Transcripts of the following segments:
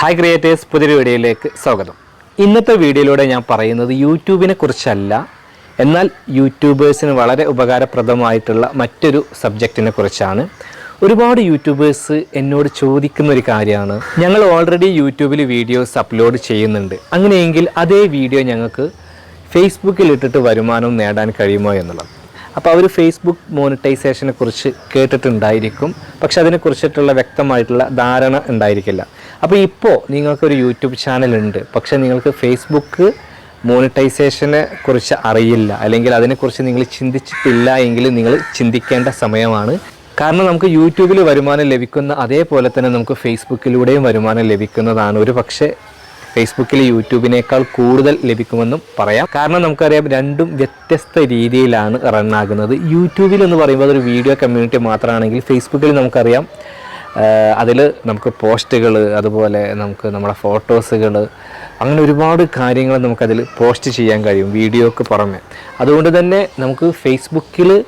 Hi creators പുതിയൊരു വീഡിയോയിലേക്ക് സ്വാഗതം. ഇന്നത്തെ വീഡിയോയിലൂടെ ഞാൻ പറയുന്നത് യൂട്യൂബിനെ കുറിച്ചല്ല എന്നാൽ യൂട്യൂബേഴ്സിന് വളരെ ഉപകാരപ്രദമായിട്ടുള്ള മറ്റൊരു സബ്ജക്റ്റിനെ കുറിച്ചാണ്. ഒരുപാട് യൂട്യൂബേഴ്സ് എന്നോട് ചോദിക്കുന്ന ഒരു കാര്യമാണ്. ഞങ്ങൾ ഓൾറെഡി യൂട്യൂബിൽ വീഡിയോസ് അപ്ലോഡ് ചെയ്യുന്നുണ്ട്. അങ്ങനെയെങ്കിൽ അതേ വീഡിയോ ഞങ്ങൾക്ക് ഫേസ്ബുക്കിൽ ഇട്ടിട്ട് വരുമാനം നേടാൻ കഴിയുമോ എന്നുള്ളത്. അപ്പോൾ അവർ ഫേസ്ബുക്ക് മോണിറ്റൈസേഷനെ കുറിച്ച് കേട്ടിട്ടുണ്ടായിരിക്കും. പക്ഷെ അതിനെക്കുറിച്ചിട്ടുള്ള വ്യക്തമായിട്ടുള്ള ധാരണ ഉണ്ടായിരിക്കില്ല. അപ്പോൾ ഇപ്പോൾ നിങ്ങൾക്കൊരു യൂട്യൂബ് ചാനൽ ഉണ്ട് പക്ഷെ നിങ്ങൾക്ക് ഫേസ്ബുക്ക് മോണിറ്റൈസേഷനെ കുറിച്ച് അറിയില്ല. അല്ലെങ്കിൽ അതിനെക്കുറിച്ച് നിങ്ങൾ ചിന്തിച്ചിട്ടില്ല എങ്കിൽ നിങ്ങൾ ചിന്തിക്കേണ്ട സമയമാണ്. കാരണം നമുക്ക് യൂട്യൂബിൽ വരുമാനം ലഭിക്കുന്ന അതേപോലെ തന്നെ നമുക്ക് ഫേസ്ബുക്കിലൂടെയും വരുമാനം ലഭിക്കുന്നതാണ്. ഒരു പക്ഷേ ഫേസ്ബുക്കിൽ യൂട്യൂബിനേക്കാൾ കൂടുതൽ ലഭിക്കുമെന്നും പറയാം. കാരണം നമുക്കറിയാം രണ്ടും വ്യത്യസ്ത രീതിയിലാണ് റണ്ണാകുന്നത് യൂട്യൂബിൽ എന്ന് പറയുമ്പോൾ അതൊരു വീഡിയോ കമ്മ്യൂണിറ്റി മാത്രമാണെങ്കിൽ ഫേസ്ബുക്കിൽ നമുക്കറിയാം അതിൽ നമുക്ക് പോസ്റ്റുകൾ അതുപോലെ നമുക്ക് നമ്മുടെ ഫോട്ടോസുകൾ അങ്ങനെ ഒരുപാട് കാര്യങ്ങൾ നമുക്കതിൽ പോസ്റ്റ് ചെയ്യാൻ കഴിയും വീഡിയോക്ക് പുറമെ. അതുകൊണ്ട് തന്നെ നമുക്ക് ഫേസ്ബുക്കിൽ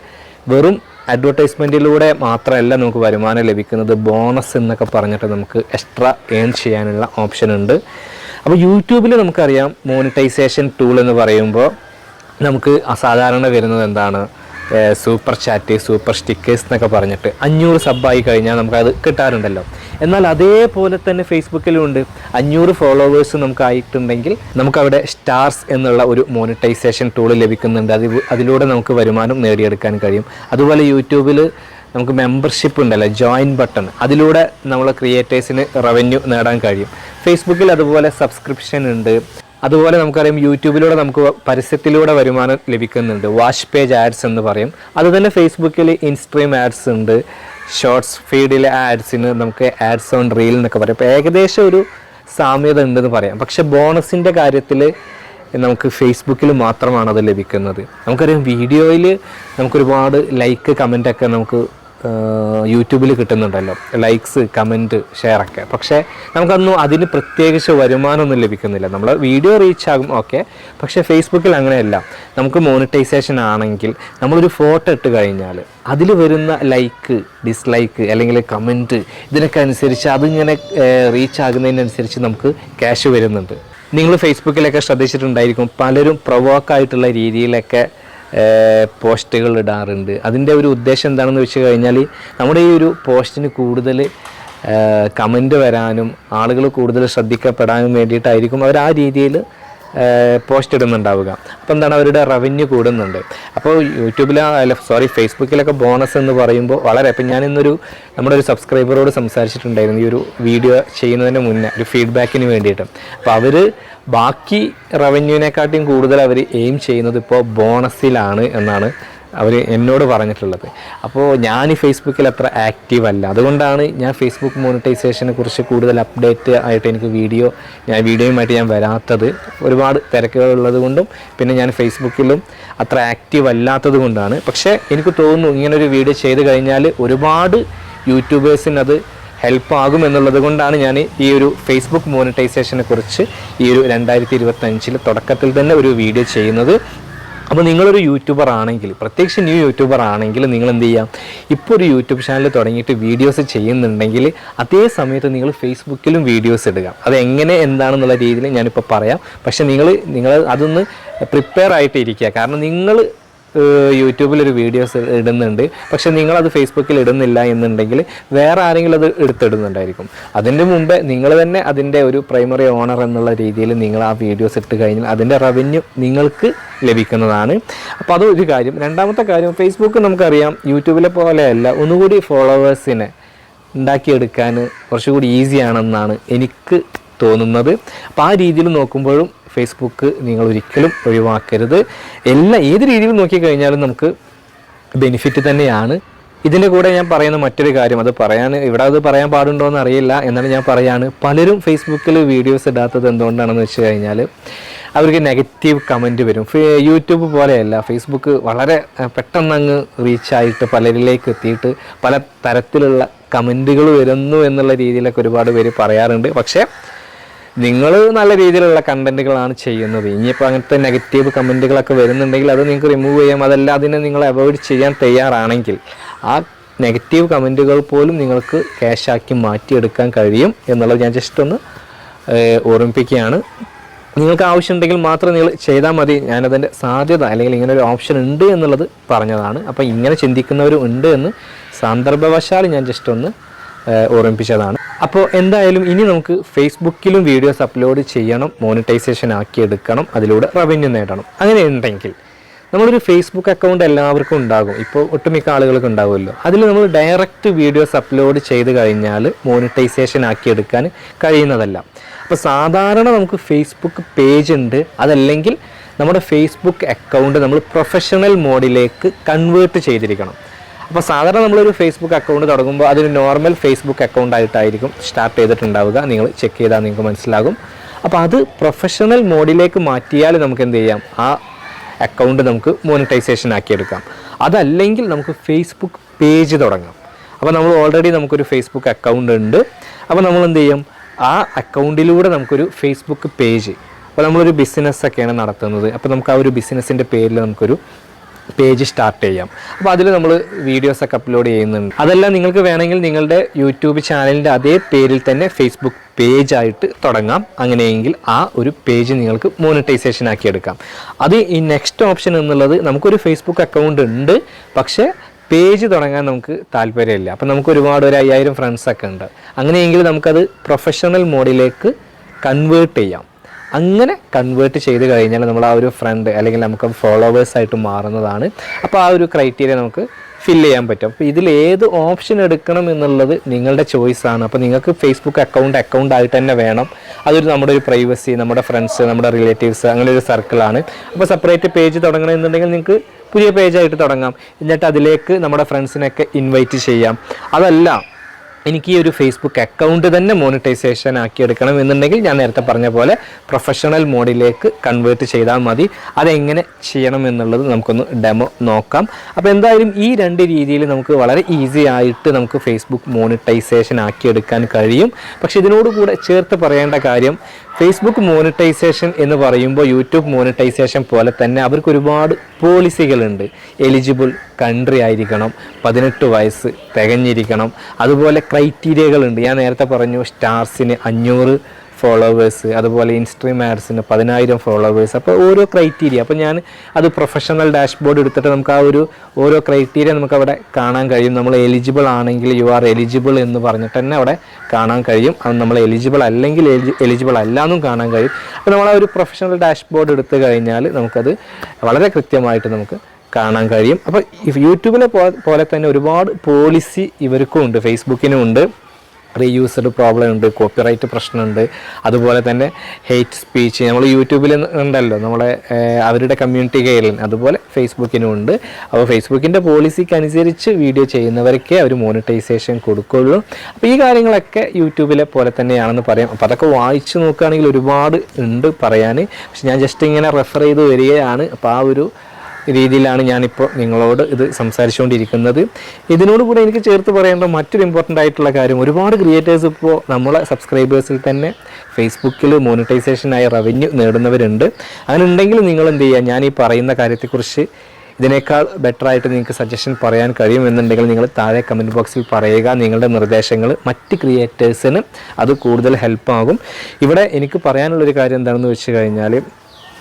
വെറും അഡ്വർടൈസ്മെന്റിലൂടെ മാത്രമല്ല നമുക്ക് വരുമാനം ലഭിക്കുന്നത് ബോണസ് എന്നൊക്കെ പറഞ്ഞിട്ട് നമുക്ക് എക്സ്ട്രാ ഏൺ ചെയ്യാനുള്ള ഓപ്ഷൻ ഉണ്ട് അപ്പോൾ യൂട്യൂബിൽ നമുക്കറിയാം മോണിറ്റൈസേഷൻ ടൂൾ എന്ന് പറയുമ്പോൾ നമുക്ക് അസാധാരണ വരുന്നത് എന്താണ്? സൂപ്പർ ചാറ്റ് സൂപ്പർ സ്റ്റിക്കേഴ്സ് എന്നൊക്കെ പറഞ്ഞിട്ട് അഞ്ഞൂറ് സബ്ബായി കഴിഞ്ഞാൽ നമുക്കത് കിട്ടാറുണ്ടല്ലോ. എന്നാൽ അതേപോലെ തന്നെ ഫേസ്ബുക്കിലും ഉണ്ട്. അഞ്ഞൂറ് ഫോളോവേഴ്സ് നമുക്കായിട്ടുണ്ടെങ്കിൽ നമുക്കവിടെ സ്റ്റാർസ് എന്നുള്ള ഒരു മോണിറ്റൈസേഷൻ ടൂൾ ലഭിക്കുന്നുണ്ട്. അത് അതിലൂടെ നമുക്ക് വരുമാനം നേടിയെടുക്കാൻ കഴിയും. അതുപോലെ യൂട്യൂബിൽ നമുക്ക് മെമ്പർഷിപ്പ് ഉണ്ടല്ലോ ജോയിൻ ബട്ടൺ അതിലൂടെ നമ്മൾ ക്രിയേറ്റേഴ്സിന് റവന്യൂ നേടാൻ കഴിയും. ഫേസ്ബുക്കിൽ അതുപോലെ സബ്സ്ക്രിപ്ഷൻ ഉണ്ട്. അതുപോലെ നമുക്കറിയാം യൂട്യൂബിലൂടെ നമുക്ക് പരസ്യത്തിലൂടെ വരുമാനം ലഭിക്കുന്നുണ്ട്. വാഷ് പേജ് ആഡ്സ് എന്ന് പറയും. അതുതന്നെ ഫേസ്ബുക്കിൽ ഇൻസ്ട്രീം ആഡ്സ് ഉണ്ട്. ഷോർട്സ് ഫീഡിലെ ആഡ്സിന് നമുക്ക് ആഡ്സ് ഓൺ റീൽ എന്നൊക്കെ പറയും. അപ്പോൾ ഏകദേശം ഒരു സാമ്യത ഉണ്ടെന്ന് പറയാം. പക്ഷേ ബോണസിന്റെ കാര്യത്തിൽ നമുക്ക് ഫേസ്ബുക്കിൽ മാത്രമാണ് അത് ലഭിക്കുന്നത്. നമുക്കറിയാം വീഡിയോയിൽ നമുക്കൊരുപാട് ലൈക്ക് കമന്റൊക്കെ നമുക്ക് യൂട്യൂബിൽ കിട്ടുന്നുണ്ടല്ലോ. ലൈക്സ് കമന്റ് ഷെയറൊക്കെ പക്ഷേ നമുക്കൊന്നും അതിന് പ്രത്യേകിച്ച് വരുമാനമൊന്നും ലഭിക്കുന്നില്ല. നമ്മൾ വീഡിയോ റീച്ച് ആകും ഓക്കെ പക്ഷേ ഫേസ്ബുക്കിൽ അങ്ങനെയല്ല. നമുക്ക് മോണിറ്റൈസേഷൻ ആണെങ്കിൽ നമ്മളൊരു ഫോട്ടോ ഇട്ട് കഴിഞ്ഞാൽ അതിൽ വരുന്ന ലൈക്ക് ഡിസ്ലൈക്ക് അല്ലെങ്കിൽ കമന്റ് ഇതിനൊക്കെ അനുസരിച്ച് അതിങ്ങനെ റീച്ച് ആകുന്നതിനനുസരിച്ച് നമുക്ക് ക്യാഷ് വരുന്നുണ്ട്. നിങ്ങൾ ഫേസ്ബുക്കിലൊക്കെ ശ്രദ്ധിച്ചിട്ടുണ്ടായിരിക്കും. പലരും പ്രൊവോക്കായിട്ടുള്ള രീതിയിലൊക്കെ പോസ്റ്റുകൾ ഇടാറുണ്ട്. അതിന്റെ ഒരു ഉദ്ദേശം എന്താണെന്ന് വെച്ച് കഴിഞ്ഞാൽ നമ്മുടെ ഈ ഒരു പോസ്റ്റിന് കൂടുതൽ കമന്റ് വരാനും ആളുകൾ കൂടുതൽ ശ്രദ്ധിക്കപ്പെടാനും വേണ്ടിയിട്ടായിരിക്കും അവർ ആ രീതിയിൽ പോസ്റ്റ് ഇടുന്നുണ്ടാവുക. അപ്പോൾ എന്താണ് അവരുടെ റവന്യൂ കൂടുന്നുണ്ട്. അപ്പോൾ യൂട്യൂബിൽ അല്ല സോറി ഫേസ്ബുക്കിലൊക്കെ ബോണസ് എന്ന് പറയുമ്പോൾ വളരെ ഇപ്പം ഞാനിന്നൊരു നമ്മുടെ ഒരു സബ്സ്ക്രൈബറോട് സംസാരിച്ചിട്ടുണ്ടായിരുന്നു. ഈ ഒരു വീഡിയോ ചെയ്യുന്നതിന് മുന്നേ ഒരു ഫീഡ്ബാക്കിന് വേണ്ടിയിട്ട്. അപ്പോൾ അവർ ബാക്കി റവന്യൂവിനെക്കാട്ടിയും കൂടുതൽ അവർ എയിം ചെയ്യുന്നത് ഇപ്പോൾ ബോണസിലാണ് എന്നാണ് അവർ എന്നോട് പറഞ്ഞിട്ടുള്ളത്. അപ്പോൾ ഞാൻ ഫേസ്ബുക്കിൽ അത്ര ആക്റ്റീവ് അല്ല. അതുകൊണ്ടാണ് ഞാൻ ഫേസ്ബുക്ക് മോണിറ്റൈസേഷനെ കുറിച്ച് കൂടുതൽ അപ്ഡേറ്റ് ആയിട്ട് എനിക്ക് വീഡിയോ ഞാൻ വീഡിയോയുമായിട്ട് ഞാൻ വരാത്തത് ഒരുപാട് തിരക്കുകൾ ഉള്ളതുകൊണ്ടും പിന്നെ ഞാൻ ഫേസ്ബുക്കിലും അത്ര ആക്റ്റീവ് അല്ലാത്തത് കൊണ്ടാണ്. പക്ഷേ എനിക്ക് തോന്നുന്നു ഇങ്ങനൊരു വീഡിയോ ചെയ്ത് കഴിഞ്ഞാൽ ഒരുപാട് യൂട്യൂബേഴ്സിനത് അത് ഹെൽപ്പ് ആകും എന്നുള്ളത് കൊണ്ടാണ് ഞാൻ ഈ ഒരു ഫേസ്ബുക്ക് മോണിറ്റൈസേഷനെ കുറിച്ച് ഈ ഒരു രണ്ടായിരത്തി ഇരുപത്തഞ്ചിൽ തുടക്കത്തിൽ തന്നെ ഒരു വീഡിയോ ചെയ്യുന്നത്. അപ്പോൾ നിങ്ങളൊരു യൂട്യൂബർ ആണെങ്കിൽ പ്രത്യേകിച്ച് ന്യൂ യൂട്യൂബർ ആണെങ്കിൽ നിങ്ങൾ എന്ത് ചെയ്യാം? ഇപ്പോൾ ഒരു യൂട്യൂബ് ചാനൽ തുടങ്ങിയിട്ട് വീഡിയോസ് ചെയ്യുന്നുണ്ടെങ്കിൽ അതേ സമയത്ത് നിങ്ങൾ ഫേസ്ബുക്കിലും വീഡിയോസ് ഇടുക. അത് എങ്ങനെ എന്താണെന്നുള്ള രീതിയിൽ ഞാനിപ്പോൾ പറയാം. പക്ഷേ നിങ്ങൾ നിങ്ങൾ അതൊന്ന് പ്രിപ്പയർ ആയിട്ട് ഇരിക്കുക കാരണം നിങ്ങൾ യൂട്യൂബിൽ ഒരു വീഡിയോസ് ഇടുന്നുണ്ട്. പക്ഷെ നിങ്ങളത് ഫേസ്ബുക്കിൽ ഇടുന്നില്ല എന്നുണ്ടെങ്കിൽ വേറെ ആരെങ്കിലും അത് എടുത്തിടുന്നുണ്ടായിരിക്കും. അതിന്റെ മുമ്പേ നിങ്ങൾ തന്നെ അതിന്റെ ഒരു പ്രൈമറി ഓണർ എന്നുള്ള രീതിയിൽ നിങ്ങൾ ആ വീഡിയോസ് ഇട്ട് കഴിഞ്ഞാൽ അതിന്റെ റവന്യൂ നിങ്ങൾക്ക് ലഭിക്കുന്നതാണ്. അപ്പോൾ അതൊരു കാര്യം. രണ്ടാമത്തെ കാര്യം ഫേസ്ബുക്ക് നമുക്കറിയാം യൂട്യൂബിലെ പോലെയല്ല ഒന്നുകൂടി ഫോളോവേഴ്സിനെ ഉണ്ടാക്കിയെടുക്കാൻ കുറച്ചുകൂടി ഈസിയാണെന്നാണ് എനിക്ക് തോന്നുന്നത്. അപ്പോൾ ആ രീതിയിൽ നോക്കുമ്പോഴും ഫേസ്ബുക്ക് നിങ്ങൾ ഒരിക്കലും ഒഴിവാക്കരുത്. എല്ലാ ഏത് രീതിയിൽ നോക്കിക്കഴിഞ്ഞാലും നമുക്ക് ബെനിഫിറ്റ് തന്നെയാണ്. ഇതിന്റെ കൂടെ ഞാൻ പറയുന്ന മറ്റൊരു കാര്യം അത് പറയാൻ ഇവിടെ അത് പറയാൻ പാടുണ്ടോ എന്ന് അറിയില്ല എന്നാണ് ഞാൻ പറയാണ്. പലരും ഫേസ്ബുക്കിൽ വീഡിയോസ് ഇടാത്തത് എന്തുകൊണ്ടാണെന്ന് വെച്ച് കഴിഞ്ഞാൽ അവർക്ക് നെഗറ്റീവ് കമന്റ് വരും. യൂട്യൂബ് പോലെയല്ല. ഫേസ്ബുക്ക് വളരെ പെട്ടെന്ന് അങ്ങ് റീച്ചായിട്ട് പലരിലേക്ക് എത്തിയിട്ട് പല തരത്തിലുള്ള കമന്റുകൾ വരുന്നു എന്നുള്ള രീതിയിലൊക്കെ ഒരുപാട് പേര് പറയാറുണ്ട്. പക്ഷേ നിങ്ങൾ നല്ല രീതിയിലുള്ള കണ്ടന്റുകളാണ് ചെയ്യുന്നത്. ഇനിയിപ്പോൾ അങ്ങനത്തെ നെഗറ്റീവ് കമന്റുകളൊക്കെ വരുന്നുണ്ടെങ്കിൽ അത് നിങ്ങൾക്ക് റിമൂവ് ചെയ്യാം. അതല്ല അതിനെ നിങ്ങൾ അവോയ്ഡ് ചെയ്യാൻ തയ്യാറാണെങ്കിൽ ആ നെഗറ്റീവ് കമന്റുകൾ പോലും നിങ്ങൾക്ക് ക്യാഷാക്കി മാറ്റിയെടുക്കാൻ കഴിയും എന്നുള്ളത് ഞാൻ ജസ്റ്റ് ഒന്ന് ഓർമ്മിപ്പിക്കുകയാണ്. നിങ്ങൾക്ക് ആവശ്യമുണ്ടെങ്കിൽ മാത്രം നിങ്ങൾ ചെയ്താൽ മതി. ഞാനതിന്റെ സാധ്യത അല്ലെങ്കിൽ ഇങ്ങനെ ഒരു ഓപ്ഷൻ ഉണ്ട് എന്നുള്ളത് പറഞ്ഞതാണ്. അപ്പോൾ ഇങ്ങനെ ചിന്തിക്കുന്നവരും ഉണ്ട് എന്ന് സന്ദർഭവശാൽ ഞാൻ ജസ്റ്റ് ഒന്ന് ഓർമ്മിപ്പിച്ചതാണ്. അപ്പോൾ എന്തായാലും ഇനി നമുക്ക് ഫേസ്ബുക്കിലും വീഡിയോസ് അപ്ലോഡ് ചെയ്യണം മോണിറ്റൈസേഷൻ ആക്കി എടുക്കണം അതിലൂടെ റവന്യൂ നേടണം. അങ്ങനെ ഉണ്ടെങ്കിൽ നമ്മളൊരു ഫേസ്ബുക്ക് അക്കൗണ്ട് എല്ലാവർക്കും ഉണ്ടാകും. ഇപ്പോൾ ഒട്ടുമിക്ക ആളുകൾക്ക് ഉണ്ടാകുമല്ലോ അതിൽ നമ്മൾ ഡയറക്റ്റ് വീഡിയോസ് അപ്ലോഡ് ചെയ്ത് കഴിഞ്ഞാൽ മോണിറ്റൈസേഷൻ ആക്കി എടുക്കാൻ കഴിയുന്നതല്ല. അപ്പോൾ സാധാരണ നമുക്ക് ഫേസ്ബുക്ക് പേജ് ഉണ്ട്. അതല്ലെങ്കിൽ നമ്മുടെ ഫേസ്ബുക്ക് അക്കൗണ്ട് നമ്മൾ പ്രൊഫഷണൽ മോഡിലേക്ക് കൺവേർട്ട് ചെയ്തിരിക്കണം. അപ്പോൾ സാധാരണ നമ്മളൊരു ഫേസ്ബുക്ക് അക്കൗണ്ട് തുടങ്ങുമ്പോൾ അതൊരു നോർമൽ ഫേസ്ബുക്ക് അക്കൗണ്ട് ആയിട്ടായിരിക്കും സ്റ്റാർട്ട് ചെയ്തിട്ടുണ്ടാവുക. നിങ്ങൾ ചെക്ക് ചെയ്താൽ നിങ്ങൾക്ക് മനസ്സിലാകും. അപ്പോൾ അത് പ്രൊഫഷണൽ മോഡിലേക്ക് മാറ്റിയാൽ നമുക്ക് എന്ത് ചെയ്യാം? ആ അക്കൗണ്ട് നമുക്ക് മോണിറ്റൈസേഷൻ ആക്കിയെടുക്കാം. അതല്ലെങ്കിൽ നമുക്ക് ഫേസ്ബുക്ക് പേജ് തുടങ്ങാം. അപ്പോൾ നമ്മൾ ഓൾറെഡി നമുക്കൊരു ഫേസ്ബുക്ക് അക്കൗണ്ട് ഉണ്ട്. അപ്പോൾ നമ്മൾ എന്ത് ചെയ്യും? ആ അക്കൗണ്ടിലൂടെ നമുക്കൊരു ഫേസ്ബുക്ക് പേജ് അപ്പോൾ നമ്മളൊരു ബിസിനസ്സൊക്കെയാണ് നടത്തുന്നത്. അപ്പോൾ നമുക്ക് ആ ഒരു ബിസിനസ്സിന്റെ പേരിൽ നമുക്കൊരു പേജ് സ്റ്റാർട്ട് ചെയ്യാം. അപ്പോൾ അതിൽ നമ്മൾ വീഡിയോസ് ഒക്കെ അപ്ലോഡ് ചെയ്യുന്നുണ്ട്. അതെല്ലാം നിങ്ങൾക്ക് വേണമെങ്കിൽ നിങ്ങളുടെ യൂട്യൂബ് ചാനലിന്റെ അതേ പേരിൽ തന്നെ ഫേസ്ബുക്ക് പേജ് ആയിട്ട് തുടങ്ങാം. അങ്ങനെയെങ്കിൽ ആ ഒരു പേജ് നിങ്ങൾക്ക് മോണിറ്റൈസേഷൻ ആക്കി എടുക്കാം. അത് ഈ നെക്സ്റ്റ് ഓപ്ഷൻ എന്നുള്ളത് നമുക്കൊരു ഫേസ്ബുക്ക് അക്കൗണ്ട് ഉണ്ട്. പക്ഷേ പേജ് തുടങ്ങാൻ നമുക്ക് താല്പര്യമില്ല. അപ്പം നമുക്ക് ഒരുപാട് ഒരു അയ്യായിരം ഫ്രണ്ട്സ് ഒക്കെ ഉണ്ട്. അങ്ങനെയെങ്കിൽ നമുക്കത് പ്രൊഫഷണൽ മോഡിലേക്ക് കൺവേർട്ട് ചെയ്യാം. അങ്ങനെ കൺവേർട്ട് ചെയ്ത് കഴിഞ്ഞാൽ നമ്മൾ ആ ഒരു ഫ്രണ്ട് അല്ലെങ്കിൽ നമുക്ക് ഫോളോവേഴ്സ് ആയിട്ട് മാറുന്നതാണ്. അപ്പോൾ ആ ഒരു ക്രൈറ്റീരിയ നമുക്ക് ഫില്ല് ചെയ്യാൻ പറ്റും. അപ്പോൾ ഇതിൽ ഏത് ഓപ്ഷൻ എടുക്കണം എന്നുള്ളത് നിങ്ങളുടെ ചോയ്സ് ആണ്. അപ്പോൾ നിങ്ങൾക്ക് ഫേസ്ബുക്ക് അക്കൗണ്ട് അക്കൗണ്ട് ആയിട്ട് തന്നെ വേണം. അതൊരു നമ്മുടെ ഒരു പ്രൈവസി നമ്മുടെ ഫ്രണ്ട്സ് നമ്മുടെ റിലേറ്റീവ്സ് അങ്ങനെ ഒരു സർക്കിളാണ് അപ്പോൾ സെപ്പറേറ്റ് പേജ് തുടങ്ങണമെന്നുണ്ടെങ്കിൽ നിങ്ങൾക്ക് പുതിയ പേജായിട്ട് തുടങ്ങാം. എന്നിട്ട് അതിലേക്ക് നമ്മുടെ ഫ്രണ്ട്സിനൊക്കെ ഇൻവൈറ്റ് ചെയ്യാം. അതല്ല എനിക്ക് ഈ ഒരു ഫേസ്ബുക്ക് അക്കൗണ്ട് തന്നെ മോണിറ്റൈസേഷൻ ആക്കി എടുക്കണം എന്നുണ്ടെങ്കിൽ ഞാൻ നേരത്തെ പറഞ്ഞ പോലെ പ്രൊഫഷണൽ മോഡിലേക്ക് കൺവേർട്ട് ചെയ്താൽ മതി. അതെങ്ങനെ ചെയ്യണം എന്നുള്ളത് നമുക്കൊന്ന് ഡെമോ നോക്കാം. അപ്പോൾ എന്തായാലും ഈ രണ്ട് രീതിയിൽ നമുക്ക് വളരെ ഈസി ആയിട്ട് നമുക്ക് ഫേസ്ബുക്ക് മോണിറ്റൈസേഷൻ ആക്കിയെടുക്കാൻ കഴിയും. പക്ഷെ ഇതിനോട് കൂടെ ചേർത്ത് പറയേണ്ട കാര്യം ഫേസ്ബുക്ക് മോണിറ്റൈസേഷൻ എന്ന് പറയുമ്പോൾ യൂട്യൂബ് മോണിറ്റൈസേഷൻ പോലെ തന്നെ അവർക്ക് ഒരുപാട് പോളിസികളുണ്ട് എലിജിബിൾ കൺട്രി ആയിരിക്കണം പതിനെട്ട് വയസ്സ് തികഞ്ഞിരിക്കണം. അതുപോലെ ക്രൈറ്റീരിയകളുണ്ട് ഞാൻ നേരത്തെ പറഞ്ഞു സ്റ്റാർസിന് അഞ്ഞൂറ് ഫോളോവേഴ്സ് അതുപോലെ ഇൻസ്ട്രീം ആഡ്സിന് പതിനായിരം ഫോളോവേഴ്സ് അപ്പോൾ ഓരോ ക്രൈറ്റീരിയ അപ്പോൾ ഞാൻ അത് പ്രൊഫഷണൽ ഡാഷ്ബോർഡ് എടുത്തിട്ട് നമുക്ക് ആ ഒരു ഓരോ ക്രൈറ്റീരിയ നമുക്ക് അവിടെ കാണാൻ കഴിയും. നമ്മൾ എലിജിബിൾ ആണെങ്കിൽ യു ആർ എലിജിബിൾ എന്ന് പറഞ്ഞിട്ട് തന്നെ അവിടെ കാണാൻ കഴിയും. അത് നമ്മൾ എലിജിബിൾ അല്ലെങ്കിൽ എലിജിബിൾ അല്ല എന്നും കാണാൻ കഴിയും. അപ്പോൾ നമ്മൾ ആ ഒരു പ്രൊഫഷണൽ ഡാഷ്ബോർഡ് എടുത്തു കഴിഞ്ഞാൽ നമുക്കത് വളരെ കൃത്യമായിട്ട് നമുക്ക് കാണാൻ കഴിയും. അപ്പോൾ യൂട്യൂബിലെ പോലെ തന്നെ ഒരുപാട് പോളിസി ഇവർക്കും ഉണ്ട്. ഫേസ്ബുക്കിനും ഉണ്ട്. റീയൂസ്ഡ് പ്രോബ്ലം ഉണ്ട് കോപ്പിറൈറ്റ് പ്രശ്നമുണ്ട്. അതുപോലെ തന്നെ ഹെയ്റ്റ് സ്പീച്ച് നമ്മൾ യൂട്യൂബിൽ ഉണ്ടല്ലോ നമ്മളെ അവരുടെ കമ്മ്യൂണിറ്റി ഗൈഡ്ലൈൻ അതുപോലെ ഫേസ്ബുക്കിനും ഉണ്ട്. അപ്പോൾ ഫേസ്ബുക്കിന്റെ പോളിസിക്ക് അനുസരിച്ച് വീഡിയോ ചെയ്യുന്നവർക്കേ അവർ മോണിറ്റൈസേഷൻ കൊടുക്കുകയുള്ളൂ അപ്പോൾ ഈ കാര്യങ്ങളൊക്കെ യൂട്യൂബിലെ പോലെ തന്നെയാണെന്ന് പറയാം. അപ്പോൾ അതൊക്കെ വായിച്ച് നോക്കുകയാണെങ്കിൽ ഒരുപാട് ഉണ്ട് പറയാൻ. പക്ഷെ ഞാൻ ജസ്റ്റ് ഇങ്ങനെ റെഫർ ചെയ്ത് വരികയാണ്. അപ്പോൾ ആ ഒരു രീതിയിലാണ് ഞാനിപ്പോൾ നിങ്ങളോട് ഇത് സംസാരിച്ചുകൊണ്ടിരിക്കുന്നത്. ഇതിനോട് കൂടെ എനിക്ക് ചേർത്ത് പറയേണ്ട മറ്റൊരു ഇമ്പോർട്ടന്റ് ആയിട്ടുള്ള കാര്യം ഒരുപാട് ക്രിയേറ്റേഴ്സ് ഇപ്പോൾ നമ്മളെ സബ്സ്ക്രൈബേഴ്സിൽ തന്നെ ഫേസ്ബുക്കിൽ മോണിറ്റൈസേഷനായ റവന്യൂ നേടുന്നവരുണ്ട്. അങ്ങനെ ഉണ്ടെങ്കിൽ നിങ്ങൾ എന്ത് ചെയ്യുക ഞാൻ ഈ പറയുന്ന കാര്യത്തെക്കുറിച്ച് ഇതിനേക്കാൾ ബെറ്റർ ആയിട്ട് നിങ്ങൾക്ക് സജഷൻ പറയാൻ കഴിയുമെന്നുണ്ടെങ്കിൽ നിങ്ങൾ താഴെ കമന്റ് ബോക്സിൽ പറയുക. നിങ്ങളുടെ നിർദ്ദേശങ്ങൾ മറ്റ് ക്രിയേറ്റേഴ്സിന് അത് കൂടുതൽ ഹെൽപ്പാകും ഇവിടെ എനിക്ക് പറയാനുള്ളൊരു കാര്യം എന്താണെന്ന് വെച്ച് കഴിഞ്ഞാൽ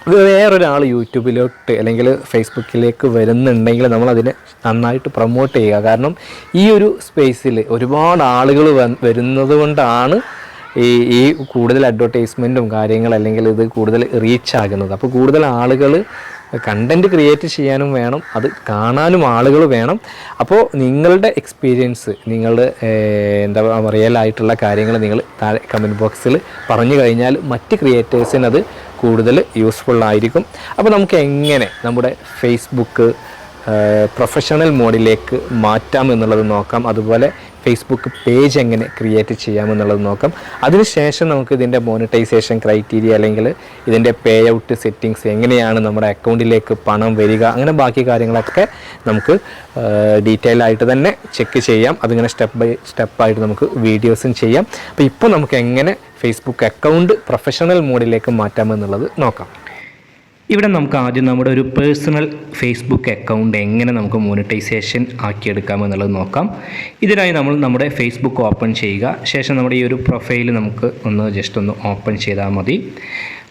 വേറൊരാൾ യൂട്യൂബിലോട്ട് അല്ലെങ്കിൽ ഫേസ്ബുക്കിലേക്ക് വരുന്നുണ്ടെങ്കിൽ നമ്മളതിനെ നന്നായിട്ട് പ്രൊമോട്ട് ചെയ്യുക. കാരണം ഈ ഒരു സ്പേസിൽ ഒരുപാട് ആളുകൾ വരുന്നത് കൊണ്ടാണ് ഈ ഈ കൂടുതൽ അഡ്വർടൈസ്മെന്റും കാര്യങ്ങൾ അല്ലെങ്കിൽ ഇത് കൂടുതൽ റീച്ച് ആകുന്നത്. അപ്പോൾ കൂടുതൽ ആളുകൾ കണ്ടന്റ് ക്രിയേറ്റ് ചെയ്യാനും വേണം അത് കാണാനും ആളുകൾ വേണം. അപ്പോൾ നിങ്ങളുടെ എക്സ്പീരിയൻസ് നിങ്ങളുടെ എന്താ റിയൽ ആയിട്ടുള്ള കാര്യങ്ങൾ നിങ്ങൾ താഴെ കമന്റ് ബോക്സിൽ പറഞ്ഞു കഴിഞ്ഞാൽ മറ്റ് ക്രിയേറ്റേഴ്സിന് അത് കൂടുതൽ യൂസ്ഫുൾ ആയിരിക്കും. അപ്പോൾ നമുക്ക് എങ്ങനെ നമ്മുടെ ഫേസ്ബുക്ക് പ്രൊഫഷണൽ മോഡിലേക്ക് മാറ്റാം എന്നുള്ളത് നോക്കാം. അതുപോലെ ഫേസ്ബുക്ക് പേജ് എങ്ങനെ ക്രിയേറ്റ് ചെയ്യാമെന്നുള്ളത് നോക്കാം. അതിനുശേഷം നമുക്ക് ഇതിന്റെ മോണിറ്റൈസേഷൻ ക്രൈറ്റീരിയ അല്ലെങ്കിൽ ഇതിന്റെ പേ ഔട്ട് സെറ്റിങ്സ് എങ്ങനെയാണ് നമ്മുടെ അക്കൗണ്ടിലേക്ക് പണം വരിക അങ്ങനെ ബാക്കി കാര്യങ്ങളൊക്കെ നമുക്ക് ഡീറ്റെയിൽ ആയിട്ട് തന്നെ ചെക്ക് ചെയ്യാം. അതിങ്ങനെ സ്റ്റെപ്പ് ബൈ സ്റ്റെപ്പായിട്ട് നമുക്ക് വീഡിയോസും ചെയ്യാം. അപ്പോൾ ഇപ്പോൾ നമുക്ക് എങ്ങനെ ഫേസ്ബുക്ക് അക്കൗണ്ട് പ്രൊഫഷണൽ മോഡിലേക്ക് മാറ്റാമെന്നുള്ളത് നോക്കാം. ഇവിടെ നമുക്ക് ആദ്യം നമ്മുടെ ഒരു പേഴ്സണൽ ഫേസ്ബുക്ക് അക്കൗണ്ട് എങ്ങനെ നമുക്ക് മോണിറ്റൈസേഷൻ ആക്കിയെടുക്കാം എന്നുള്ളത് നോക്കാം. ഇതിനായി നമ്മൾ നമ്മുടെ ഫേസ്ബുക്ക് ഓപ്പൺ ചെയ്യുക. ശേഷം നമ്മുടെ ഈ ഒരു പ്രൊഫൈൽ നമുക്ക് ഒന്ന് ജസ്റ്റ് ഒന്ന് ഓപ്പൺ ചെയ്താൽ മതി.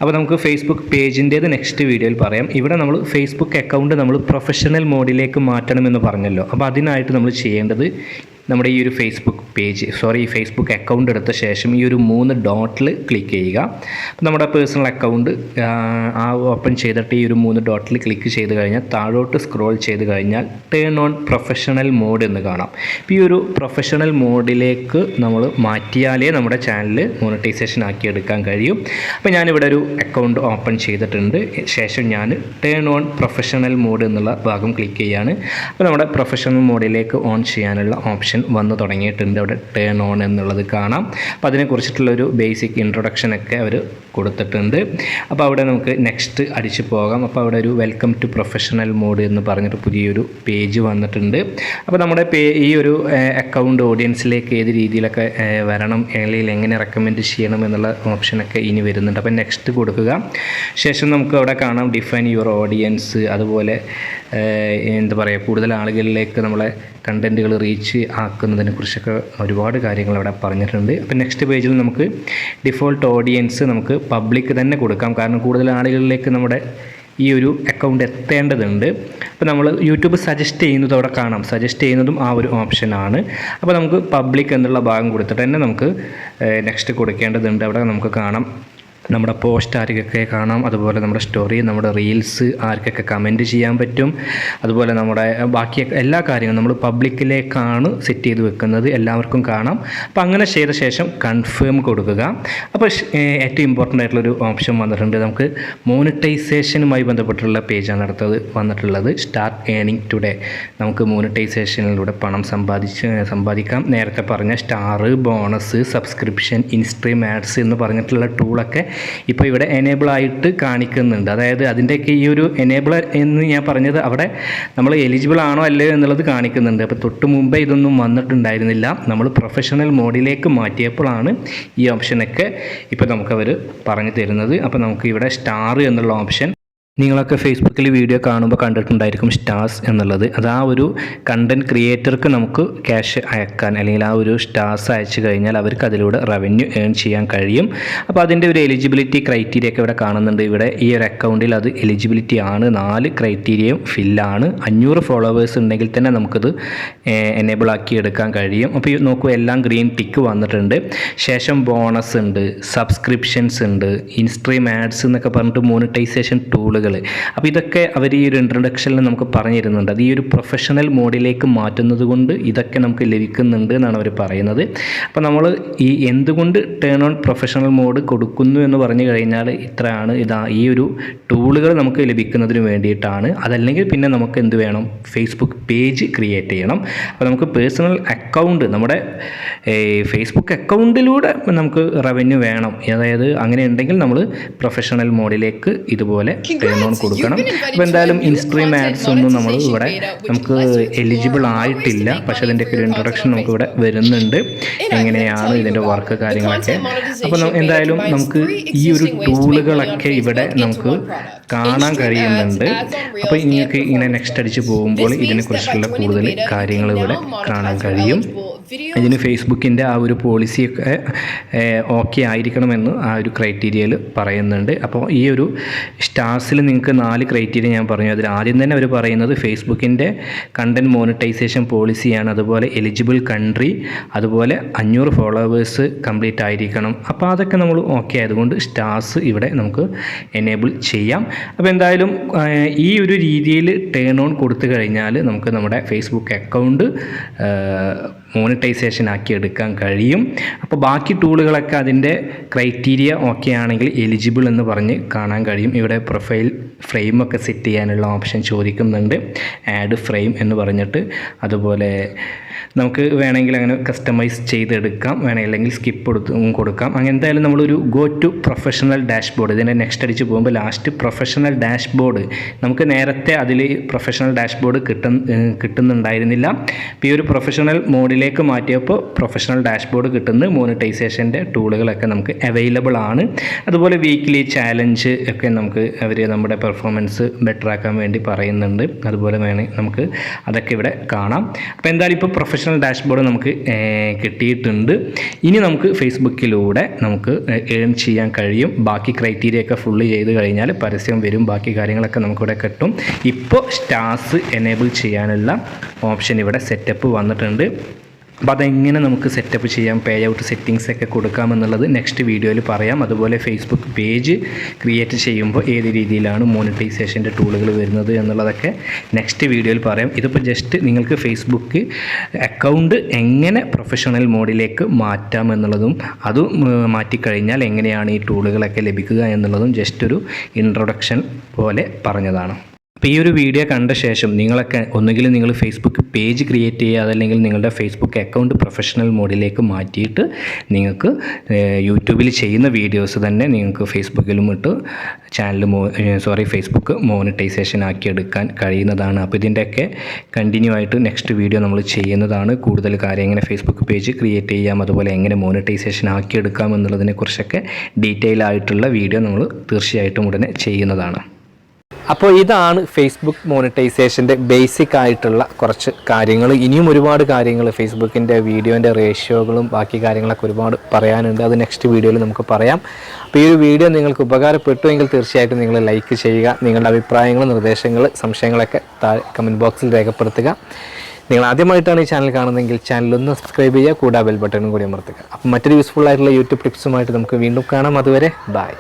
അപ്പോൾ നമുക്ക് ഫേസ്ബുക്ക് പേജിന്റേത് നെക്സ്റ്റ് വീഡിയോയിൽ പറയാം. ഇവിടെ നമ്മൾ ഫേസ്ബുക്ക് അക്കൗണ്ട് നമ്മൾ പ്രൊഫഷണൽ മോഡിലേക്ക് മാറ്റണമെന്ന് പറഞ്ഞല്ലോ. അപ്പോൾ അതിനായിട്ട് നമ്മൾ ചെയ്യേണ്ടത് നമ്മുടെ ഈ ഒരു Facebook page sorry Facebook account എടുത്ത ശേഷം ഈ ഒരു മൂന്ന് ഡോട്ടിൽ ക്ലിക്ക് ചെയ്യുക. അപ്പോൾ നമ്മുടെ പേഴ്സണൽ അക്കൗണ്ട് ആ ഓപ്പൺ ചെയ്തിട്ട് ഈ ഒരു മൂന്ന് ഡോട്ടിൽ ക്ലിക്ക് ചെയ്ത് കഴിഞ്ഞാൽ താഴോട്ട് സ്ക്രോൾ ചെയ്ത് കഴിഞ്ഞാൽ ടേൺ ഓൺ പ്രൊഫഷണൽ മോഡ് എന്ന് കാണാം. ഈ ഒരു പ്രൊഫഷണൽ മോഡിലേക്ക് നമ്മൾ മാറ്റിയാലേ നമ്മുടെ ചാനൽ മോണിറ്റൈസേഷൻ ആക്കി എടുക്കാൻ കഴിയും. അപ്പോൾ ഞാനിവിടെ ഒരു അക്കൗണ്ട് ഓപ്പൺ ചെയ്തിട്ടുണ്ട്. ശേഷം ഞാൻ ടേൺ ഓൺ പ്രൊഫഷണൽ മോഡ് എന്നുള്ള ഭാഗം ക്ലിക്ക് ചെയ്യാണ്. അപ്പോൾ നമ്മുടെ പ്രൊഫഷണൽ മോഡിലേക്ക് ഓൺ ചെയ്യാനുള്ള ഓപ്ഷൻ വന്നു തുടങ്ങിയിട്ടുണ്ട്. അവിടെ ടേൺ ഓൺ എന്നുള്ളത് കാണാം. അപ്പോൾ അതിനെക്കുറിച്ചിട്ടുള്ളൊരു ബേസിക് ഇൻട്രൊഡക്ഷൻ ഒക്കെ അവർ കൊടുത്തിട്ടുണ്ട്. അപ്പോൾ അവിടെ നമുക്ക് നെക്സ്റ്റ് അടിച്ചു പോകാം. അപ്പോൾ അവിടെ ഒരു വെൽക്കം ടു പ്രൊഫഷണൽ മോഡ് എന്ന് പറഞ്ഞിട്ട് പുതിയൊരു പേജ് വന്നിട്ടുണ്ട്. അപ്പോൾ നമ്മുടെ പേ ഈ ഒരു അക്കൗണ്ട് ഓഡിയൻസിലേക്ക് ഏത് രീതിയിലൊക്കെ വരണം അല്ലെങ്കിൽ എങ്ങനെ റെക്കമെൻഡ് ചെയ്യണം എന്നുള്ള ഓപ്ഷനൊക്കെ ഇനി വരുന്നുണ്ട്. അപ്പോൾ നെക്സ്റ്റ് കൊടുക്കുക. ശേഷം നമുക്ക് അവിടെ കാണാം ഡിഫൈൻ യുവർ ഓഡിയൻസ് അതുപോലെ എന്താ പറയുക കൂടുതൽ ആളുകളിലേക്ക് നമ്മളെ കണ്ടന്റുകൾ റീച്ച് ആക്കുന്നതിനെ കുറിച്ചൊക്കെ ഒരുപാട് കാര്യങ്ങൾ അവിടെ പറഞ്ഞിട്ടുണ്ട്. അപ്പോൾ നെക്സ്റ്റ് പേജിൽ നമുക്ക് ഡിഫോൾട്ട് ഓഡിയൻസ് നമുക്ക് പബ്ലിക് തന്നെ കൊടുക്കാം. കാരണം കൂടുതൽ ആളുകളിലേക്ക് നമ്മുടെ ഈ ഒരു അക്കൗണ്ട് എത്തേണ്ടതുണ്ട്. അപ്പോൾ നമ്മൾ യൂട്യൂബ് സജസ്റ്റ് ചെയ്യുന്നത് അവിടെ കാണാം. സജസ്റ്റ് ചെയ്യുന്നതും ആ ഒരു ഓപ്ഷനാണ് അപ്പോൾ നമുക്ക് പബ്ലിക് എന്നുള്ള ഭാഗം കൊടുത്തിട്ട് തന്നെ നമുക്ക് നെക്സ്റ്റ് കൊടുക്കേണ്ടതുണ്ട്. അവിടെ നമുക്ക് കാണാം. നമ്മുടെ പോസ്റ്റ് ആർക്കൊക്കെ കാണാം അതുപോലെ നമ്മുടെ സ്റ്റോറി നമ്മുടെ റീൽസ് ആർക്കൊക്കെ കമന്റ് ചെയ്യാൻ പറ്റും അതുപോലെ നമ്മുടെ ബാക്കി എല്ലാ കാര്യങ്ങളും നമ്മൾ പബ്ലിക്കിലേക്കാണ് സെറ്റ് ചെയ്ത് വെക്കുന്നത് എല്ലാവർക്കും കാണാം. അപ്പോൾ അങ്ങനെ ചെയ്ത ശേഷം കൺഫേം കൊടുക്കുക. അപ്പോൾ ഏറ്റവും ഇമ്പോർട്ടന്റ് ആയിട്ടുള്ളൊരു ഓപ്ഷൻ വന്നിട്ടുണ്ട്. നമുക്ക് മോണിറ്റൈസേഷനുമായി ബന്ധപ്പെട്ടുള്ള പേജാണ് അടുത്തത് വന്നിട്ടുള്ളത്. സ്റ്റാർട്ട് ഏണിംഗ് ടുഡേ നമുക്ക് മോണിറ്റൈസേഷനിലൂടെ പണം സമ്പാദിച്ച് സമ്പാദിക്കാം. നേരത്തെ പറഞ്ഞ star bonus subscription instream ads എന്ന് പറഞ്ഞിട്ടുള്ള ടൂളൊക്കെ ഇപ്പോൾ ഇവിടെ എനേബിൾ ആയിട്ട് കാണിക്കുന്നുണ്ട്. അതായത് അതിന്റെയൊക്കെ ഈ ഒരു എനേബിൾ എന്ന് ഞാൻ പറഞ്ഞത് അവിടെ നമ്മൾ എലിജിബിൾ ആണോ അല്ലയോ എന്നുള്ളത് കാണിക്കുന്നുണ്ട്. അപ്പോൾ തൊട്ട് മുമ്പേ ഇതൊന്നും വന്നിട്ടുണ്ടായിരുന്നില്ല. നമ്മൾ പ്രൊഫഷണൽ മോഡിലേക്ക് മാറ്റിയപ്പോഴാണ് ഈ ഓപ്ഷനൊക്കെ ഇപ്പോൾ നമുക്കവർ പറഞ്ഞു തരുന്നത്. അപ്പോൾ നമുക്ക് ഇവിടെ സ്റ്റാർ എന്നുള്ള ഓപ്ഷൻ നിങ്ങളൊക്കെ ഫേസ്ബുക്കിൽ വീഡിയോ കാണുമ്പോൾ കണ്ടിട്ടുണ്ടായിരിക്കും സ്റ്റാർസ് എന്നുള്ളത്. അത് ആ ഒരു കണ്ടന്റ് ക്രിയേറ്റർക്ക് നമുക്ക് ക്യാഷ് അയക്കാൻ അല്ലെങ്കിൽ ആ ഒരു സ്റ്റാർസ് അയച്ചു കഴിഞ്ഞാൽ അവർക്ക് അതിലൂടെ റവന്യൂ ഏൺ ചെയ്യാൻ കഴിയും. അപ്പോൾ അതിന്റെ ഒരു എലിജിബിലിറ്റി ക്രൈറ്റീരിയ ഒക്കെ ഇവിടെ കാണുന്നുണ്ട്. ഇവിടെ ഈ ഒരു അക്കൗണ്ടിൽ അത് എലിജിബിലിറ്റി ആണ്. നാല് ക്രൈറ്റീരിയയും ഫില്ലാണ് അഞ്ഞൂറ് ഫോളോവേഴ്സ് ഉണ്ടെങ്കിൽ തന്നെ നമുക്കത് എനേബിൾ ആക്കി എടുക്കാൻ കഴിയും. അപ്പോൾ നോക്കൂ എല്ലാം ഗ്രീൻ ടിക്ക് വന്നിട്ടുണ്ട്. ശേഷം ബോണസ് ഉണ്ട് സബ്സ്ക്രിപ്ഷൻസ് ഉണ്ട് ഇൻസ്ട്രീം ആഡ്സ് എന്നൊക്കെ പറഞ്ഞിട്ട് മോണിറ്റൈസേഷൻ ടൂളുകൾ അപ്പോൾ ഇതൊക്കെ അവർ ഈ ഒരു ഇൻട്രൊഡക്ഷനിൽ നമുക്ക് പറഞ്ഞിരുന്നുണ്ട്. അത് ഈ ഒരു പ്രൊഫഷണൽ മോഡിലേക്ക് മാറ്റുന്നത് കൊണ്ട് ഇതൊക്കെ നമുക്ക് ലഭിക്കുന്നുണ്ട് എന്നാണ് അവർ പറയുന്നത്. അപ്പോൾ നമ്മൾ ഈ എന്തുകൊണ്ട് ടേൺ ഓൺ പ്രൊഫഷണൽ മോഡ് കൊടുക്കുന്നു എന്ന് പറഞ്ഞു കഴിഞ്ഞാൽ ഇത്രയാണ് ഇതാ ഈ ഒരു ടൂളുകൾ നമുക്ക് ലഭിക്കുന്നതിന് വേണ്ടിയിട്ടാണ്. അതല്ലെങ്കിൽ പിന്നെ നമുക്ക് എന്ത് വേണം? ഫേസ്ബുക്ക് പേജ് ക്രിയേറ്റ് ചെയ്യണം. അപ്പോൾ നമുക്ക് പേഴ്സണൽ അക്കൗണ്ട് നമ്മുടെ ഫേസ്ബുക്ക് അക്കൗണ്ടിലൂടെ നമുക്ക് റവന്യൂ വേണം. അതായത് അങ്ങനെ ഉണ്ടെങ്കിൽ നമ്മൾ പ്രൊഫഷണൽ മോഡിലേക്ക് ഇതുപോലെ ഓൺ കൊടുക്കണം. അപ്പോൾ എന്തായാലും ഇൻസ്ട്രീം ആഡ്സ് ഒന്നും നമ്മൾ ഇവിടെ നമുക്ക് എലിജിബിൾ ആയിട്ടില്ല. പക്ഷേ അതിന്റെ ഒരു ഇൻട്രൊഡക്ഷൻ നമുക്ക് ഇവിടെ വരുന്നുണ്ട്. എങ്ങനെയാണ് ഇതിന്റെ വർക്ക് കാര്യങ്ങളൊക്കെ? അപ്പോൾ എന്തായാലും നമുക്ക് ഈ ഒരു ടൂളുകളൊക്കെ ഇവിടെ നമുക്ക് കാണാൻ കഴിയുന്നുണ്ട്. അപ്പോൾ നിങ്ങൾക്ക് ഇങ്ങനെ നെക്സ്റ്റ് അടിച്ച് പോകുമ്പോൾ ഇതിനെക്കുറിച്ചുള്ള കൂടുതൽ കാര്യങ്ങൾ ഇവിടെ കാണാൻ കഴിയും. ഇതിന് ഫേസ്ബുക്കിന്റെ ആ ഒരു പോളിസിയൊക്കെ ഓക്കെ ആയിരിക്കണമെന്ന് ആ ഒരു ക്രൈറ്റീരിയയിൽ പറയുന്നുണ്ട്. അപ്പോൾ ഈ ഒരു സ്റ്റാർസിൽ നിങ്ങൾക്ക് നാല് ക്രൈറ്റീരിയ ഞാൻ പറഞ്ഞു. അതിൽ ആദ്യം തന്നെ അവർ പറയുന്നത് ഫേസ്ബുക്കിന്റെ കണ്ടന്റ് മോണിറ്റൈസേഷൻ പോളിസിയാണ് അതുപോലെ എലിജിബിൾ കൺട്രി അതുപോലെ അഞ്ഞൂറ് ഫോളോവേഴ്സ് കംപ്ലീറ്റ് ആയിരിക്കണം. അപ്പോൾ അതൊക്കെ നമ്മൾ ഓക്കെ ആയതുകൊണ്ട് സ്റ്റാർസ് ഇവിടെ നമുക്ക് എനേബിൾ ചെയ്യാം. അപ്പോൾ എന്തായാലും ഈ ഒരു രീതിയിൽ ടേൺ ഓൺ കൊടുത്തു കഴിഞ്ഞാൽ നമുക്ക് നമ്മുടെ ഫേസ്ബുക്ക് അക്കൗണ്ട് മോണിറ്റൈസേഷൻ ആക്കി എടുക്കാൻ കഴിയും. അപ്പോൾ ബാക്കി ടൂളുകളൊക്കെ അതിന്റെ ക്രൈറ്റീരിയ ഓക്കെ ആണെങ്കിൽ എലിജിബിൾ എന്ന് പറഞ്ഞ് കാണാൻ കഴിയും. ഇവിടെ പ്രൊഫൈൽ ഫ്രെയിമൊക്കെ സെറ്റ് ചെയ്യാനുള്ള ഓപ്ഷൻ ചോദിക്കുന്നുണ്ട്. ആഡ് ഫ്രെയിം എന്ന് പറഞ്ഞിട്ട്. അതുപോലെ നമുക്ക് വേണമെങ്കിൽ അങ്ങനെ കസ്റ്റമൈസ് ചെയ്തെടുക്കാം. വേണമെങ്കിൽ സ്കിപ്പ് കൊടുത്തും കൊടുക്കാം. അങ്ങനെ എന്തായാലും നമ്മളൊരു ഗോ ടു പ്രൊഫഷണൽ ഡാഷ്ബോർഡ് ഇതിന്റെ നെക്സ്റ്റ് അടിച്ച് പോകുമ്പോൾ ലാസ്റ്റ് പ്രൊഫഷണൽ ഡാഷ്ബോർഡ് നമുക്ക് നേരത്തെ അതിൽ പ്രൊഫഷണൽ ഡാഷ്ബോർഡ് കിട്ടുന്ന കിട്ടുന്നുണ്ടായിരുന്നില്ല. ഇപ്പോൾ ഈ ഒരു പ്രൊഫഷണൽ മോഡിൽ മോഡിലേക്ക് മാറ്റിയപ്പോൾ പ്രൊഫഷണൽ ഡാഷ്ബോർഡ് കിട്ടുന്ന മോണിറ്റൈസേഷന്റെ ടൂളുകളൊക്കെ നമുക്ക് അവൈലബിൾ ആണ്. അതുപോലെ വീക്ക്ലി ചാലഞ്ച് ഒക്കെ നമുക്ക് അവർ നമ്മുടെ പെർഫോമൻസ് ബെറ്റർ ആക്കാൻ വേണ്ടി പറയുന്നുണ്ട്. അതുപോലെ വേണേൽ നമുക്ക് അതൊക്കെ ഇവിടെ കാണാം. അപ്പോൾ എന്തായാലും ഇപ്പോൾ പ്രൊഫഷണൽ ഡാഷ്ബോർഡ് നമുക്ക് കിട്ടിയിട്ടുണ്ട്. ഇനി നമുക്ക് ഫേസ്ബുക്കിലൂടെ നമുക്ക് ഏൺ ചെയ്യാൻ കഴിയും. ബാക്കി ക്രൈറ്റീരിയ ഒക്കെ ഫുള്ള് ചെയ്ത് കഴിഞ്ഞാൽ പരസ്യം വരും. ബാക്കി കാര്യങ്ങളൊക്കെ നമുക്കിവിടെ കിട്ടും. ഇപ്പോൾ സ്റ്റാർസ് എനേബിൾ ചെയ്യാനുള്ള ഓപ്ഷൻ ഇവിടെ സെറ്റപ്പ് വന്നിട്ടുണ്ട്. അപ്പോൾ അതെങ്ങനെ നമുക്ക് സെറ്റപ്പ് ചെയ്യാം? പേ ഔട്ട് സെറ്റിങ്സ് ഒക്കെ കൊടുക്കാമെന്നുള്ളത് നെക്സ്റ്റ് വീഡിയോയിൽ പറയാം. അതുപോലെ ഫേസ്ബുക്ക് പേജ് ക്രിയേറ്റ് ചെയ്യുമ്പോൾ ഏത് രീതിയിലാണ് മോണിറ്റൈസേഷന്റെ ടൂളുകൾ വരുന്നത് എന്നുള്ളതൊക്കെ നെക്സ്റ്റ് വീഡിയോയിൽ പറയാം. ഇതിപ്പോൾ ജസ്റ്റ് നിങ്ങൾക്ക് ഫേസ്ബുക്ക് അക്കൗണ്ട് എങ്ങനെ പ്രൊഫഷണൽ മോഡിലേക്ക് മാറ്റാം എന്നുള്ളതും അതും മാറ്റിക്കഴിഞ്ഞാൽ എങ്ങനെയാണ് ഈ ടൂളുകളൊക്കെ ലഭിക്കുക എന്നുള്ളതും ജസ്റ്റ് ഒരു ഇൻട്രൊഡക്ഷൻ പോലെ പറഞ്ഞതാണ്. അപ്പോൾ ഈ ഒരു വീഡിയോ കണ്ട ശേഷം നിങ്ങളൊക്കെ ഒന്നുകിൽ നിങ്ങൾ ഫേസ്ബുക്ക് പേജ് ക്രിയേറ്റ് ചെയ്യുക അതല്ലെങ്കിൽ നിങ്ങളുടെ ഫേസ്ബുക്ക് അക്കൗണ്ട് പ്രൊഫഷണൽ മോഡിലേക്ക് മാറ്റിയിട്ട് നിങ്ങൾക്ക് യൂട്യൂബിൽ ചെയ്യുന്ന വീഡിയോസ് തന്നെ നിങ്ങൾക്ക് ഫേസ്ബുക്കിലും ഇട്ട് ചാനൽ മോ സോറി ഫേസ്ബുക്ക് മോണിറ്റൈസേഷൻ ആക്കി എടുക്കാൻ കഴിയുന്നതാണ്. അപ്പോൾ ഇതിന്റെയൊക്കെ കണ്ടിന്യൂ ആയിട്ട് നെക്സ്റ്റ് വീഡിയോ നമ്മൾ ചെയ്യുന്നതാണ്. കൂടുതൽ കാര്യം എങ്ങനെ ഫേസ്ബുക്ക് പേജ് ക്രിയേറ്റ് ചെയ്യാം അതുപോലെ എങ്ങനെ മോണിറ്റൈസേഷൻ ആക്കി എടുക്കാം എന്നുള്ളതിനെക്കുറിച്ചൊക്കെ ഡീറ്റെയിൽ ആയിട്ടുള്ള വീഡിയോ നമ്മൾ തീർച്ചയായിട്ടും ഉടനെ ചെയ്യുന്നതാണ്. അപ്പോൾ ഇതാണ് ഫേസ്ബുക്ക് മോണിറ്റൈസേഷന്റെ ബേസിക് ആയിട്ടുള്ള കുറച്ച് കാര്യങ്ങൾ ഇനിയും ഒരുപാട് കാര്യങ്ങൾ ഫേസ്ബുക്കിന്റെ വീഡിയോന്റെ റേഷ്യോകളും ബാക്കി കാര്യങ്ങളൊക്കെ ഒരുപാട് പറയാനുണ്ട്. അത് നെക്സ്റ്റ് വീഡിയോയിൽ നമുക്ക് പറയാം. അപ്പോൾ ഈ ഒരു വീഡിയോ നിങ്ങൾക്ക് ഉപകാരപ്പെട്ടുവെങ്കിൽ തീർച്ചയായിട്ടും നിങ്ങൾ ലൈക്ക് ചെയ്യുക. നിങ്ങളുടെ അഭിപ്രായങ്ങൾ നിർദ്ദേശങ്ങൾ സംശയങ്ങളൊക്കെ താഴെ കമന്റ് ബോക്സിൽ രേഖപ്പെടുത്തുക. നിങ്ങൾ ആദ്യമായിട്ടാണ് ഈ ചാനൽ കാണുന്നതെങ്കിൽ ചാനൽ ഒന്ന് സബ്സ്ക്രൈബ് ചെയ്യുക. കൂടാ ബെൽ ബട്ടണും കൂടി അമർത്തുക. അപ്പോൾ മറ്റൊരു യൂസ്ഫുൾ ആയിട്ടുള്ള യൂട്യൂബ് ടിപ്സുമായിട്ട് നമുക്ക് വീണ്ടും കാണാം. അതുവരെ ബൈ